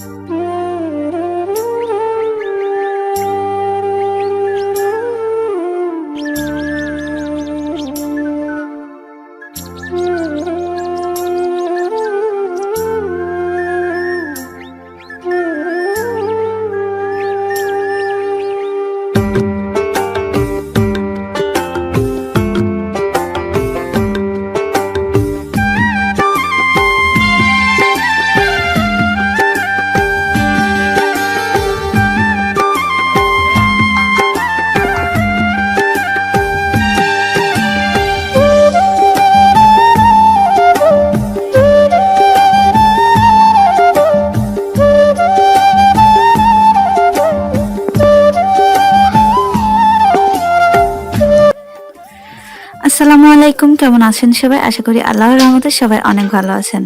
Mm. আসসালামু আলাইকুম, কেমন আছেন সবাই? আশা করি আল্লাহর রহমতে সবাই অনেক ভালো আছেন।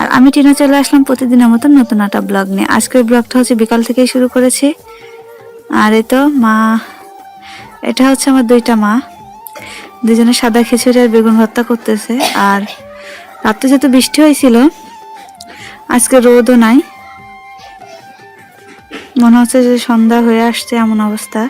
আর আমি টিনা চলে আসলাম প্রতিদিনের মতো নতুন একটা ব্লগ নিয়ে। আজকের ব্লগটা হচ্ছে বিকাল থেকেই শুরু করেছি। আর এই তো মা, এটা হচ্ছে আমার দুইটা মা। দুজনে সাদা খিচুড়ি আর বেগুন ভর্তা করতেছে। আর রাত্রে যেহেতু বৃষ্টি হয়েছিল, আজকে রোদও নাই। মনে হচ্ছে যে সন্ধ্যা হয়ে আসছে এমন অবস্থা।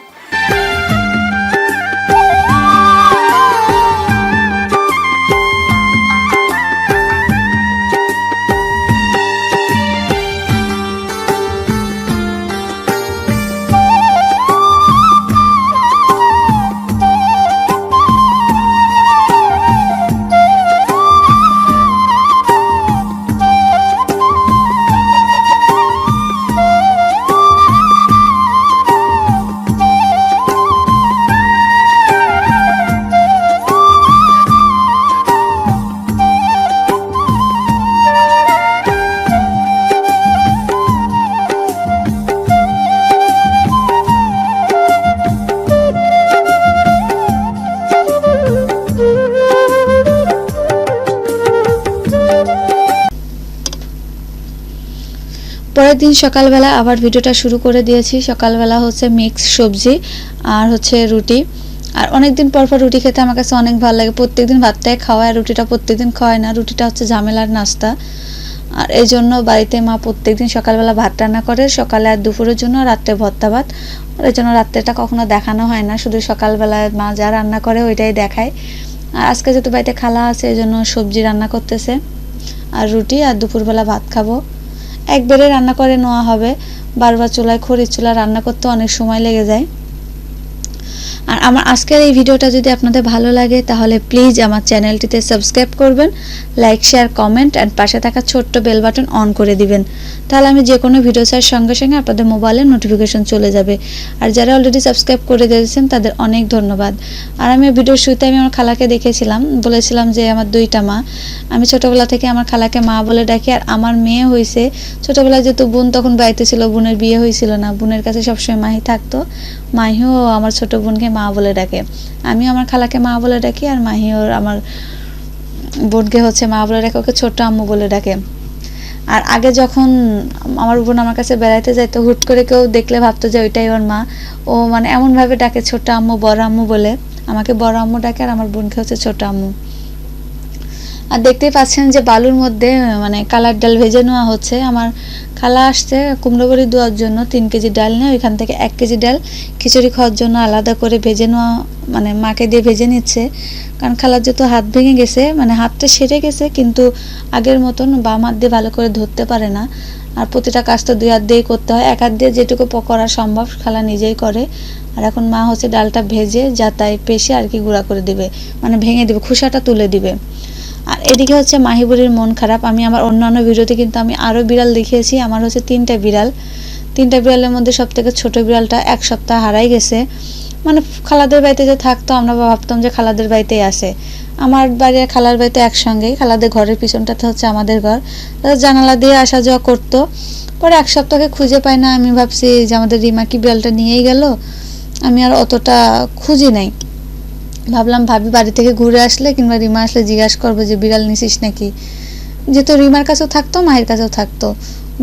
পরের দিন সকালবেলা আবার ভিডিওটা শুরু করে দিয়েছি। সকালবেলা হচ্ছে মিক্স সবজি আর হচ্ছে রুটি। আর অনেক দিন পর পর রুটি খেতে আমার কাছে অনেক ভালো লাগে। প্রত্যেকদিন ভাতটাই খাওয়ায় আর রুটিটা প্রত্যেকদিন খাওয়ায় না। রুটিটা হচ্ছে ঝামেলার নাস্তা। আর এই জন্য বাড়িতে মা প্রত্যেকদিন সকালবেলা ভাত রান্না করে, সকালে আর দুপুরের জন্য রাত্রে ভর্তা ভাত। এই জন্য রাত্রেটা কখনো দেখানো হয় না। শুধু সকালবেলায় মা যা রান্না করে ওইটাই দেখায়। আর আজকে যেহেতু বাড়িতে খালা আছে, এই জন্য সবজি রান্না করতেছে। আর রুটি আর দুপুরবেলা ভাত খাব। একবারে রান্না করে নেওয়া হবে। বারবার চুলায় খড়ির চুলা রান্না করতে অনেক সময় লেগে যায়। আর আমার আজকের এই ভিডিওটা যদি আপনাদের ভালো লাগে, তাহলে প্লিজ আমার চ্যানেলটিতে সাবস্ক্রাইব করবেন লাইক শেয়ার কমেন্ট অ্যান্ড পাশে থাকা ছোট্ট বেল বাটন অন করে দিবেন। তাহলে আমি যে কোনো ভিডিও ছাড়ার সঙ্গে সঙ্গে আপনাদের মোবাইলে নোটিফিকেশন চলে যাবে। আর যারা অলরেডি সাবস্ক্রাইব করে দিয়েছেন, তাদের অনেক ধন্যবাদ। আর আমি ভিডিওর শুরুতে আমি আমার খালাকে দেখেছিলাম, বলেছিলাম যে আমার দুইটা মা। আমি ছোটোবেলা থেকে আমার খালাকে মা বলে ডাকি, আর আমার মেয়ে হয়েছে ছোটোবেলায় যেহেতু বোন তখন বাড়িতে ছিল, বোনের বিয়ে হয়েছিল না। বোনের কাছে সবসময় মাহি থাকতো। মাহিও আমার ছোটো বোনকে মা বলে ডাকে। আমিও আমার খালাকে মা বলে ডাকি আর মাহি ওর আমার বোনকে হচ্ছে মা বলে ডাকে, ওকে ছোট্ট আম্মু বলে ডাকে। আর আগে যখন আমার বোন আমার কাছে বেড়াইতে যাইতো, হুট করে কেউ দেখলে ভাবতো যে ওইটাই ওর মা। ও মানে এমনভাবে ডাকে ছোট আম্মু, বড় আম্মু বলে। আমাকে বড় আম্মু ডাকে আর আমার বোনকে হচ্ছে ছোট আম্মু। আর দেখতেই পাচ্ছেন যে বালুর মধ্যে মানে কালার ডাল ভেজে নেওয়া হচ্ছে। আমার খালা আসছে কুমড়ো বড়ি দেওয়ার জন্য, তিন কেজি ডাল নিয়ে। ওইখান থেকে এক কেজি ডাল খিচুড়ি খাওয়ার জন্য আলাদা করে ভেজে নেওয়া মানে মাকে দিয়ে ভেজে নিচ্ছে। কারণ খালার যেহেতু হাত ভেঙে গেছে মানে হাতটা সেরে গেছে, কিন্তু আগের মতন বাম হাত দিয়ে ভালো করে ধরতে পারে না। আর প্রতিটা কাজ তো দুই হাত দিয়েই করতে হয়। এক হাত দিয়ে যেটুকু করা সম্ভব, খালা নিজেই করে। আর এখন মা হচ্ছে ডালটা ভেজে যাতায় পেশে আর কি গুঁড়া করে দিবে। মানে ভেঙে দিবে, খোসাটা তুলে দিবে। আর এদিকে হচ্ছে মাহিবুরির মন খারাপ। আমি আমার অন্যান্য ভিডিওতে কিন্তু আমি আরও বিড়াল দেখিয়েছি। আমার হচ্ছে তিনটা বিড়াল। তিনটা বিড়ালের মধ্যে সব থেকে ছোটো বিড়ালটা এক সপ্তাহ হারাই গেছে। মানে খালাদের বাড়িতে যে থাকতো, আমরা ভাবতাম যে খালাদের বাড়িতেই আসে আমার বাড়ি আর খালার বাড়িতে একসঙ্গেই। খালাদের ঘরের পিছনটাতে হচ্ছে আমাদের ঘর। জানালা দিয়ে আসা যাওয়া করতো। পরে এক সপ্তাহে খুঁজে পাই না। আমি ভাবছি যে আমাদের রিমা কি বিড়ালটা নিয়েই গেল? আমি আর অতটা খুঁজি নাই। ভাবলাম ভাবি বাড়ি থেকে ঘুরে আসলে কিংবা রিমা আসলে জিজ্ঞাসা করব যে, বিড়াল নিছিস নাকি? যেহেতু রিমার কাছেও থাকতো, মায়ের কাছেও থাকতো।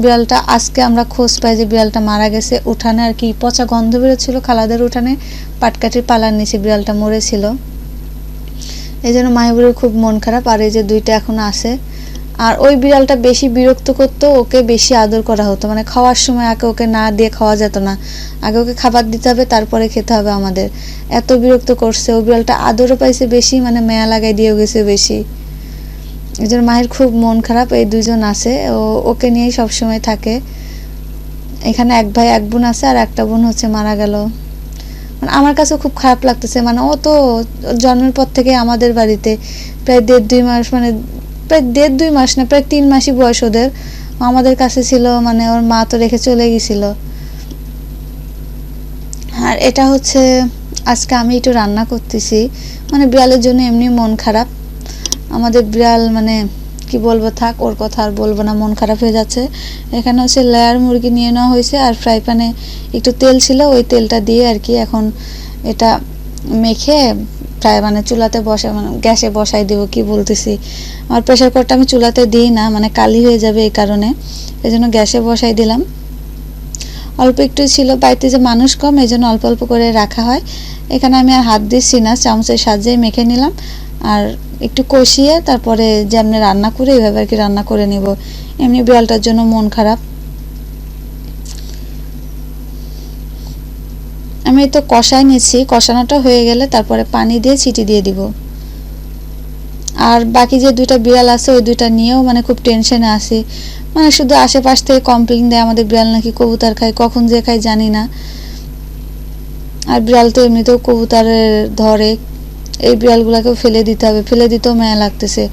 বিড়ালটা আজকে আমরা খোঁজ পাই যে, বিড়ালটা মারা গেছে উঠানে আর কি, পচা গন্ধ বেরোচ্ছিল খালাদের উঠানে, পাটকাঠির পালার নিচে বিড়ালটা মরেছিল। এই জন্য মাহিবুরের খুব মন খারাপ, আর এই যে দুইটা এখন আসে আর ওই বিড়ালটা বেশি বিরক্ত করতো, ওকে বেশি আদর করা হতো। মানে খাওয়ার সময় আগে ওকে না দিয়ে খাওয়া যেত না। আগে ওকে খাবার দিতে হবে, তারপরে খেতে হবে আমাদের। এত বিরক্ত করছে, ও বিড়ালটা আদরও পাইছে বেশি মানে মেয়া লাগাই দিয়েও গেছে বেশি। এই জন্য মায়ের খুব মন খারাপ, এই দুজন আছে। ও, ওকে নিয়েই সবসময় থাকে। এখানে এক ভাই, এক বোন আছে, আর একটা বোন হচ্ছে মারা গেল। মানে আমার কাছেও খুব খারাপ লাগতেছে। মানে ও তো জন্মের পর থেকে আমাদের বাড়িতে প্রায় দেড় দুই মাস মানে প্রায় দেড় দুই মাস না, প্রায় তিন মাসই বয়স ওদের। আমাদের কাছে ছিল মানে ওর মা তো রেখে চলে গেছিল। আর এটা হচ্ছে, আজকে আমি একটু রান্না করতেছি। মানে বিড়ালের জন্য এমনি মন খারাপ। আমাদের বিড়াল মানে কি বলব, থাক, ওর কথা আর বলব না, মন খারাপ হয়ে যাচ্ছে। এখানে হচ্ছে লেয়ার মুরগি নিয়ে নেওয়া হয়েছে, আর ফ্রাই প্যানে একটু তেল ছিল, ওই তেলটা দিয়ে আর কি এখন এটা মেখে প্রায় মানে চুলাতে বসা মানে গ্যাসে বসাই দেবো, কি বলতেছি? আমার প্রেশার কুকারটা আমি চুলাতে দিই না মানে কালি হয়ে যাবে এই কারণে। এই জন্য গ্যাসে বসাই দিলাম। অল্প একটু ছিল, বাড়িতে যে মানুষ কম এই জন্য অল্প অল্প করে রাখা হয়। এখানে আমি আর হাত দিচ্ছি না, চামচের সাহায্যে মেখে নিলাম। আর একটু কষিয়ে তারপরে যেমনি রান্না করে, এইভাবে আর কি রান্না করে নিব। এমনি বিড়ালটার জন্য মন খারাপ। আমি তো কষাই নিচ্ছি, কষানোটা হয়ে গেলে তারপরে পানি দিয়ে ছিটি দিয়ে দিব। আর বাকি যে দুইটা বিড়াল আছে, ওই দুইটা নিয়েও মানে খুব টেনশনে আছি। মানে শুধু আশেপাশ থেকে কমপ্লেন দেয়, আমাদের বিড়াল নাকি কবুতর খায়, কখন যে খায় জানি না। আর বিড়াল তো এমনিতেও কবুতরের ধরে। এই বিড়ালগুলোকেও ফেলে দিতে হবে, ফেলে দিতেও মায়া লাগতেছে।